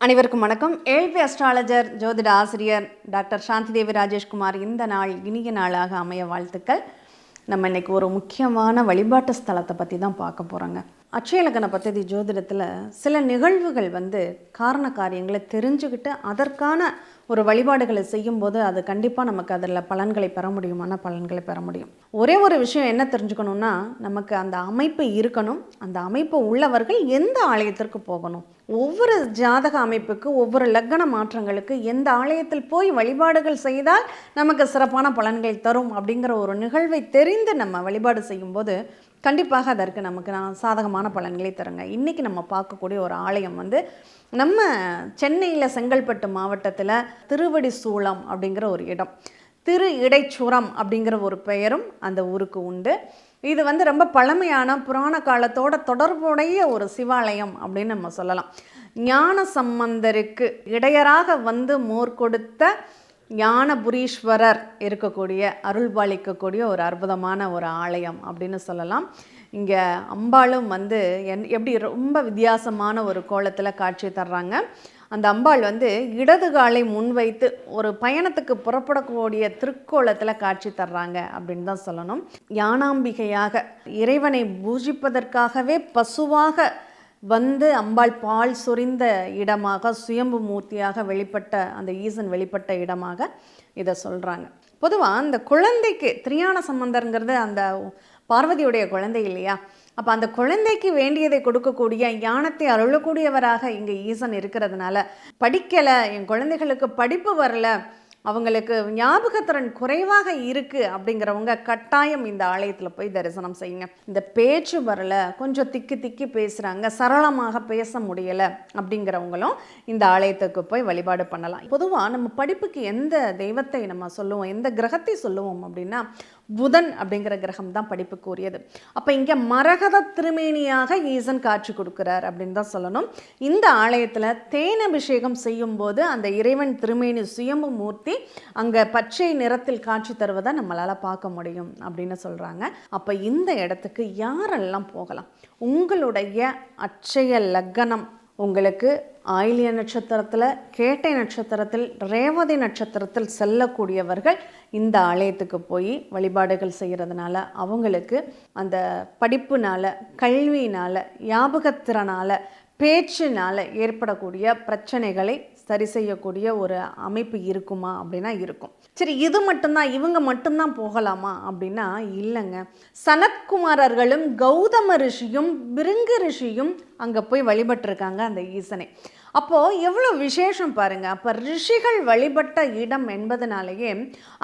அனைவருக்கும் வணக்கம். ஏழ்பி அஸ்ட்ராலஜர் ஜோதிட ஆசிரியர் டாக்டர் சாந்தி தேவி ராஜேஷ்குமார் இந்த நாள் இனிய நாளாக அமைய வாழ்த்துக்கள். நம்ம இன்னைக்கு ஒரு முக்கியமான வழிபாட்டு ஸ்தலத்தை பற்றி தான் பார்க்க போகிறோங்க அச்சயலக்கண பத்ததி ஜோதிடத்தில் சில நிகழ்வுகள் வந்து காரண காரியங்களை தெரிஞ்சுக்கிட்டு அதற்கான ஒரு வழிபாடுகளை செய்யும்போது அது கண்டிப்பாக நமக்கு அதில் பலன்களை பெற முடியுமான பலன்களை பெற முடியும். ஒரே ஒரு விஷயம் என்ன தெரிஞ்சுக்கணும்னா நமக்கு அந்த அமைப்பு இருக்கணும். அந்த அமைப்பு உள்ளவர்கள் எந்த ஆலயத்திற்கு போகணும்? ஒவ்வொரு ஜாதக அமைப்புக்கு ஒவ்வொரு லக்கண மாற்றங்களுக்கு எந்த ஆலயத்தில் போய் வழிபாடுகள் செய்தால் நமக்கு சிறப்பான பலன்கள் தரும் அப்படிங்கிற ஒரு நிகழ்வை தெரிந்து நம்ம வழிபாடு செய்யும்போது கண்டிப்பாக அதற்கு நமக்கு நான் சாதகமான பலன்களை தருங்க. இன்றைக்கி நம்ம பார்க்கக்கூடிய ஒரு ஆலயம் வந்து நம்ம சென்னையில் செங்கல்பட்டு மாவட்டத்தில் திருவடி சூளம் அப்படிங்கிற ஒரு இடம். திரு இடைச்சுரம் அப்படிங்கிற ஒரு பெயரும் அந்த ஊருக்கு உண்டு. இது வந்து ரொம்ப பழமையான புராண காலத்தோட தொடர்புடைய ஒரு சிவாலயம் அப்படின்னு நம்ம சொல்லலாம். ஞான சம்பந்தருக்கு இடையராக வந்து மோர் கொடுத்த ஞானபுரீஸ்வரர் இருக்கக்கூடிய அருள்பாலிக்கக்கூடிய ஒரு அற்புதமான ஒரு ஆலயம் அப்படின்னு சொல்லலாம். இங்கே அம்பாளும் வந்து என் எப்படி ரொம்ப வித்தியாசமான ஒரு கோலத்தில் காட்சி தர்றாங்க. அந்த அம்பாள் வந்து இடது காலை முன்வைத்து ஒரு பயணத்துக்கு புறப்படக்கூடிய திருக்கோலத்தில் காட்சி தர்றாங்க அப்படின்னு தான் சொல்லணும். யானாம்பிகையாக இறைவனை பூஜிப்பதற்காகவே பசுவாக வந்து அம்பாள் பால் சொரிந்த இடமாக சுயம்பு மூர்த்தியாக வெளிப்பட்ட அந்த ஈசன் வெளிப்பட்ட இடமாக இதை சொல்கிறாங்க பொதுவாக அந்த குழந்தைக்கு திரியான சம்பந்தருங்கிறது அந்த பார்வதியுடைய குழந்தை இல்லையா? அப்போ அந்த குழந்தைக்கு வேண்டியதை கொடுக்கக்கூடிய ஞானத்தை அருளக்கூடியவராக இங்கே ஈசன் இருக்கிறதுனால படிக்கலை என் குழந்தைகளுக்கு படிப்பு வரல அவங்களுக்கு ஞாபகத்திறன் குறைவாக இருக்குது அப்படிங்கிறவங்க கட்டாயம் இந்த ஆலயத்தில் போய் தரிசனம் செய்யுங்க. இந்த பேச்சு வரல கொஞ்சம் திக்கி திக்கி பேசுகிறாங்க சரளமாக பேச முடியலை அப்படிங்கிறவங்களும் இந்த ஆலயத்துக்கு போய் வழிபாடு பண்ணலாம். பொதுவாக நம்ம படிப்புக்கு எந்த தெய்வத்தை நம்ம சொல்லுவோம் எந்த கிரகத்தை சொல்லுவோம் அப்படின்னா புதன் அப்படிங்கிற கிரகம் தான் படிப்புக்கு உரியது அப்போ இங்கே மரகத திருமேனியாக ஈசன் காட்சி கொடுக்குறார் அப்படின்னு தான் சொல்லணும். இந்த ஆலயத்தில் தேன் அபிஷேகம் செய்யும்போது அந்த இறைவன் திருமேனி சுயம்பு மூர்த்தி அங்கே பச்சை நிறத்தில் காட்சி தருவதை நம்மளால் பார்க்க முடியும் அப்படின்னு சொல்கிறாங்க அப்போ இந்த இடத்துக்கு யாரெல்லாம் போகலாம்? உங்களுடைய அச்சய லக்கணம் உங்களுக்கு ஆயிலிய நட்சத்திரத்தில் கேட்டை நட்சத்திரத்தில் ரேவதி நட்சத்திரத்தில் செல்லக்கூடியவர்கள் இந்த ஆலயத்துக்கு போய் வழிபாடுகள் செய்கிறதுனால அவங்களுக்கு அந்த படிப்புனால கல்வியினால் ஞாபகத்திறனால் பேச்சினால் ஏற்படக்கூடிய பிரச்சனைகளை சரி செய்யக்கூடிய ஒரு அமைப்பு இருக்குமா அப்படின்னா இருக்கும். சரி இது மட்டும்தான் இவங்க மட்டும்தான் போகலாமா அப்படின்னா இல்லைங்க. சனத்குமாரர்களும் கௌதம ரிஷியும் பிருங்கு ரிஷியும் அங்கே போய் வழிபட்டிருக்காங்க அந்த ஈசனை. அப்போது எவ்வளோ விசேஷம் பாருங்கள் அப்போ ரிஷிகள் வழிபட்ட இடம் என்பதனாலேயே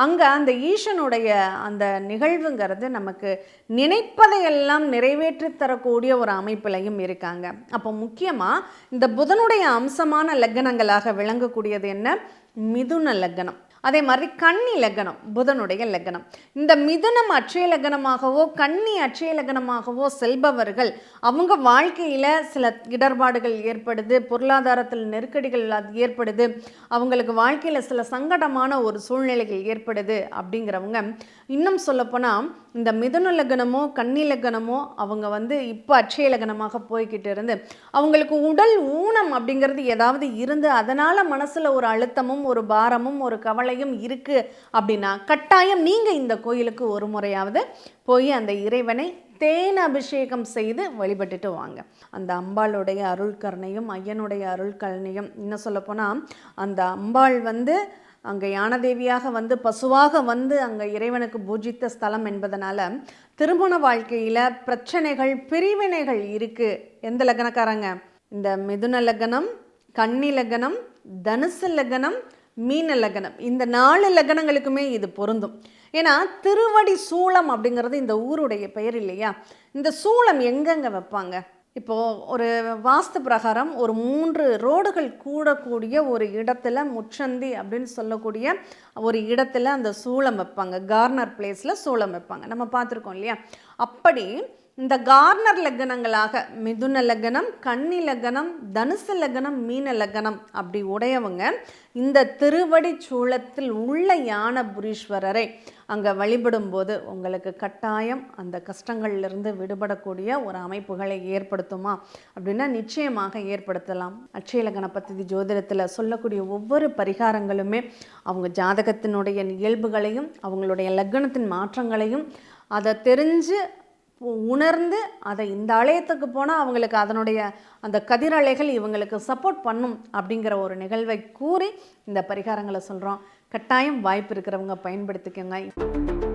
அங்கே அந்த ஈசனுடைய அந்த நிகழ்வுங்கிறது நமக்கு நினைப்பதையெல்லாம் நிறைவேற்றி தரக்கூடிய ஒரு அமைப்பிலையும் இருக்காங்க. அப்போ முக்கியமாக இந்த புதனுடைய அம்சமான லக்னங்களாக விளங்கக்கூடியது என்ன? மிதுன லக்னம். அதே மாதிரி கன்னி லக்னம் புதனுடைய லக்னம். இந்த மிதுனம் அட்சய லக்னமாகவோ கன்னி அட்சய லக்னமாகவோ செல்பவர்கள் அவங்க வாழ்க்கையில் சில இடர்பாடுகள் ஏற்படுது பொருளாதாரத்தில் நெருக்கடிகள் அது ஏற்படுது அவங்களுக்கு வாழ்க்கையில் சில சங்கடமான ஒரு சூழ்நிலைகள் ஏற்படுது அப்படிங்கிறவங்க இன்னும் சொல்லப்போனால் இந்த மிதுன லக்னமோ கன்னி லக்னமோ அவங்க வந்து இப்போ அட்சய லக்னமாக போய்கிட்டு இருந்து அவங்களுக்கு உடல் ஊனம் அப்படிங்கிறது ஏதாவது இருந்து அதனால் மனசில் ஒரு அழுத்தமும் ஒரு பாரமும் ஒரு கவலை முறையும் இருக்குது அப்படின்னா கட்டாயம் நீங்கள் இந்த கோயிலுக்கு ஒரு முறையாவது போய் அந்த இறைவனை தேன் அபிஷேகம் செய்து வழிபட்டுட்டு வாங்க. அந்த அம்பாளுடைய அருள் கருணையும் ஐயனுடைய அருள் கருணையும் இன்னும் சொல்லப்போனால் அந்த அம்பாள் வந்து அங்கே யானதேவியாக வந்து பசுவாக வந்து அங்கே இறைவனுக்கு பூஜித்த ஸ்தலம் என்பதனால திருமண வாழ்க்கையில் பிரச்சனைகள் பிரிவினைகள் இருக்குது எந்த லக்னக்காரங்க? இந்த மிதுன லக்னம் கன்னி லக்னம் தனுசு லக்னம் மீன லக்னம். இந்த நாலு லக்னங்களுக்குமே இது பொருந்தும். ஏன்னா திருவடி சூளம் அப்படிங்கிறது இந்த ஊருடைய பெயர் இல்லையா? இந்த சூளம் எங்கெங்கே வைப்பாங்க? இப்போது ஒரு வாஸ்து பிரகாரம் ஒரு மூன்று ரோடுகள் கூடக்கூடிய ஒரு இடத்துல முச்சந்தி அப்படின்னு சொல்லக்கூடிய ஒரு இடத்துல அந்த சூளம் வைப்பாங்க. கார்னர் பிளேஸில் சூளம் வைப்பாங்க. நம்ம பார்த்துருக்கோம் இல்லையா? அப்படி இந்த கார்னர் லக்னங்களாக மிதுன லக்னம் கன்னி லக்னம் தனுசு லக்னம் மீன லக்னம் அப்படி உடையவங்க இந்த திருவடி சூளத்தில் உள்ள யான புரீஸ்வரரை அங்கே வழிபடும்போது உங்களுக்கு கட்டாயம் அந்த கஷ்டங்கள்லேருந்து விடுபடக்கூடிய ஒரு அமைப்புகளை ஏற்படுத்துமா அப்படின்னா நிச்சயமாக ஏற்படுத்தலாம். அட்சய கணபதி ஜோதிடத்தில் சொல்லக்கூடிய ஒவ்வொரு பரிகாரங்களுமே அவங்க ஜாதகத்தினுடைய இயல்புகளையும் அவங்களுடைய லக்னத்தின் மாற்றங்களையும் அதை தெரிஞ்சு உணர்ந்து அதை இந்த ஆலயத்துக்கு போனால் அவங்களுக்கு அதனுடைய அந்த கதிரலைகள் இவங்களுக்கு சப்போர்ட் பண்ணும் அப்படிங்கிற ஒரு நிகழ்வை கூறி இந்த பரிகாரங்களை சொல்கிறோம் கட்டாயம் வாய்ப்பு இருக்கிறவங்க பயன்படுத்திக்கோங்க.